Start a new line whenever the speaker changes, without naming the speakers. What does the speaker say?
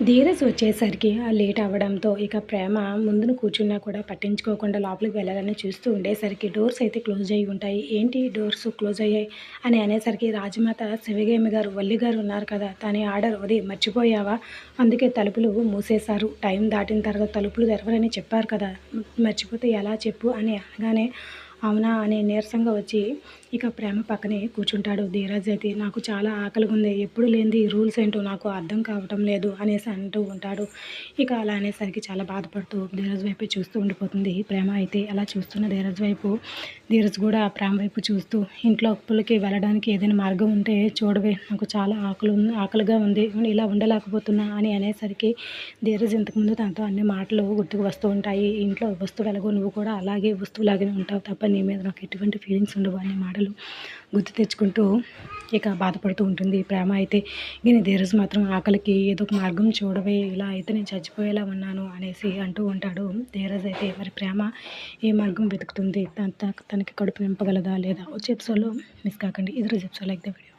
ధీరజ్ వచ్చేసరికి ఆ లేట్ అవ్వడంతో ఇక ప్రేమ ముందున కూర్చున్నా కూడా పట్టించుకోకుండా లోపలికి వెళ్ళాలని చూస్తూ ఉండేసరికి డోర్స్ అయితే క్లోజ్ అయ్యి ఉంటాయి. ఏంటి డోర్స్ క్లోజ్ అయ్యాయి? అని అనేసరికి రాజమాత శివగేమి గారు వల్లి గారు ఉన్నారు కదా తని ఆర్డర్ అది మర్చిపోయావా? అందుకే తలుపులు మూసేశారు. టైం దాటిన తర్వాత తలుపులు తెరవరని చెప్పారు కదా మర్చిపోతే ఎలా చెప్పు? అని అనగానే అవునా అని నీరసంగా వచ్చి ఇక ప్రేమ పక్కనే కూర్చుంటాడు ధీరజ్ అయితే. నాకు చాలా ఆకలిగా ఉంది ఎప్పుడు లేనిది రూల్స్ ఏంటో నాకు అర్థం కావటం లేదు అనేసి అంటూ ఉంటాడు. ఇక అలా అనేసరికి చాలా బాధపడుతూ ధీరజ్ వైపు చూస్తూ ఉండిపోతుంది. ప్రేమ అయితే అలా చూస్తున్న ధీరజ్ వైపు ధీరజ్ కూడా ప్రేమ వైపు చూస్తూ ఇంట్లో అప్పులకి వెళ్ళడానికి ఏదైనా మార్గం ఉంటే చూడవే నాకు చాలా ఆకలి ఉంది ఆకలిగా ఉంది ఇలా ఉండలేకపోతున్నా అని అనేసరికి ధీరజ్ ఇంతకుముందు తనతో అన్ని మాటలు గుర్తుకు వస్తూ ఉంటాయి. ఇంట్లో వస్తువు వెలగో నువ్వు కూడా అలాగే వస్తువులాగానే ఉంటావు తప్ప నీ మీద నాకు ఎటువంటి ఫీలింగ్స్ ఉండవు అనే మాటలు గుర్తు తెచ్చుకుంటూ ఇక బాధపడుతూ ఉంటుంది. ప్రేమ అయితే నేను ధీరజ్ మాత్రం ఆకలికి ఏదో ఒక మార్గం చూడవే ఇలా అయితే నేను చచ్చిపోయేలా ఉన్నాను అనేసి అంటూ ఉంటాడు. ధీరజ్ అయితే మరి ప్రేమ ఏ మార్గం వెతుకుతుంది? తన తనకి కడుపు నింపగలదా లేదా? వచ్చే ఎపిసోడ్లో మిస్ కాకండి. ఇది రోజు ఎపిసోడ్ లైక్ ద వీడియో